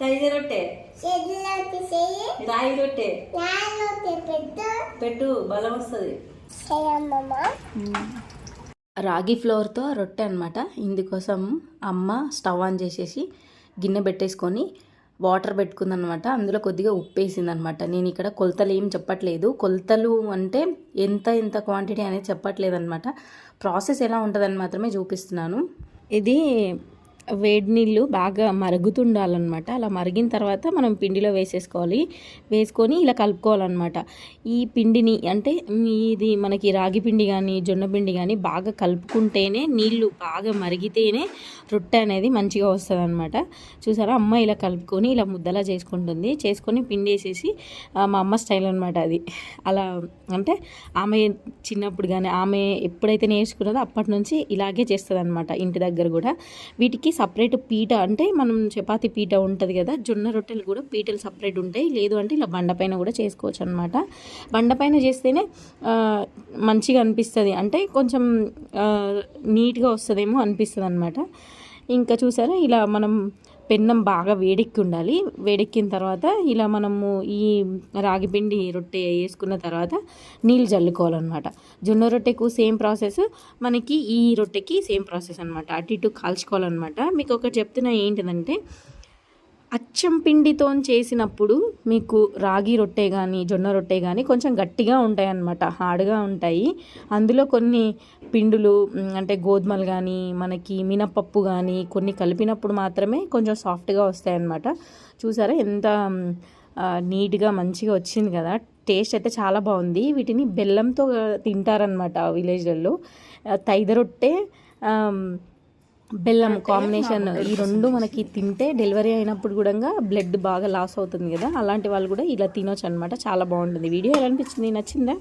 తైద రొట్టె రాయి రొట్టె పెట్టు పెట్టు బలం వస్తుంది రాగి ఫ్లోర్తో రొట్టె అనమాట ఇందుకోసం అమ్మ స్టవ్ ఆన్ చేసేసి గిన్నె పెట్టేసుకొని వాటర్ పెట్టుకుందనమాట అందులో కొద్దిగా ఉప్పు వేసిందనమాట నేను ఇక్కడ కొలతలు ఏం చెప్పట్లేదు. కొలతలు అంటే ఎంత ఎంత క్వాంటిటీ అనేది చెప్పట్లేదు అనమాట ప్రాసెస్ ఎలా ఉంటుందని మాత్రమే చూపిస్తున్నాను. ఇది వేడి నీళ్ళు బాగా మరుగుతుండాలన్నమాట. అలా మరిగిన తర్వాత మనం పిండిలో వేసేసుకోవాలి. వేసుకొని ఇలా కలుపుకోవాలన్నమాట. ఈ పిండిని అంటే ఇది మనకి రాగి పిండి కానీ జొన్న పిండి కానీ బాగా కలుపుకుంటేనే నీళ్ళు బాగా మరిగితేనే రొట్టె అనేది మంచిగా వస్తుంది అనమాట చూసారా? అమ్మ ఇలా కలుపుకొని ఇలా ముద్దలా చేసుకుంటుంది. చేసుకొని పిండి వేసేసి మా అమ్మ స్టైల్ అనమాట అది. అలా అంటే ఆమె చిన్నప్పుడు కానీ ఆమె ఎప్పుడైతే నేర్చుకున్నదో అప్పటి నుంచి ఇలాగే చేస్తుంది అనమాట ఇంటి దగ్గర కూడా. వీటికి సపరేట్ పీట అంటే మనం చపాతి పీట ఉంటుంది కదా జొన్న రొట్టెలు కూడా పీటలు సపరేట్ ఉంటాయి. లేదు అంటే ఇలా బండపైన కూడా చేసుకోవచ్చు అనమాట బండపైన చేస్తేనే మంచిగా అనిపిస్తుంది. అంటే కొంచెం నీట్గా వస్తుందేమో అనిపిస్తుంది అనమాట ఇంకా చూసారా ఇలా మనం పెన్నం బాగా వేడెక్కి ఉండాలి వేడెక్కిన తర్వాత ఇలా మనము ఈ రాగిపిండి రొట్టె వేసుకున్న తర్వాత నీళ్ళు చల్లుకోవాలన్నమాట. జొన్న రొట్టెకు సేమ్ ప్రాసెస్ మనకి ఈ రొట్టెకి సేమ్ ప్రాసెస్ అనమాట అటు ఇటు కాల్చుకోవాలన్నమాట. మీకు ఒకటి చెప్తున్నా ఏంటిదంటే అచ్చం పిండితో చేసినప్పుడు మీకు రాగి రొట్టె కానీ జొన్న రొట్టె కానీ కొంచెం గట్టిగా ఉంటాయి అన్నమాట హార్డ్గా ఉంటాయి. అందులో కొన్ని పిండులు అంటే గోధుమలు కానీ మనకి మినపప్పు కానీ కొన్ని కలిపినప్పుడు మాత్రమే కొంచెం సాఫ్ట్గా వస్తాయి అన్నమాట చూసారా ఎంత నీట్గా మంచిగా వచ్చింది కదా. టేస్ట్ అయితే చాలా బాగుంది. వీటిని బెల్లంతో తింటారనమాట విలేజ్లలో. తైద రొట్టె బెల్లం కాంబినేషన్ ఈ రెండు మనకి తింటే డెలివరీ అయినప్పుడు కూడా బ్లడ్ బాగా లాస్ అవుతుంది కదా అలాంటి వాళ్ళు కూడా ఇలా తినొచ్చు అనమాట చాలా బాగుంటుంది. వీడియో ఎలా అనిపించింది? నచ్చిందా?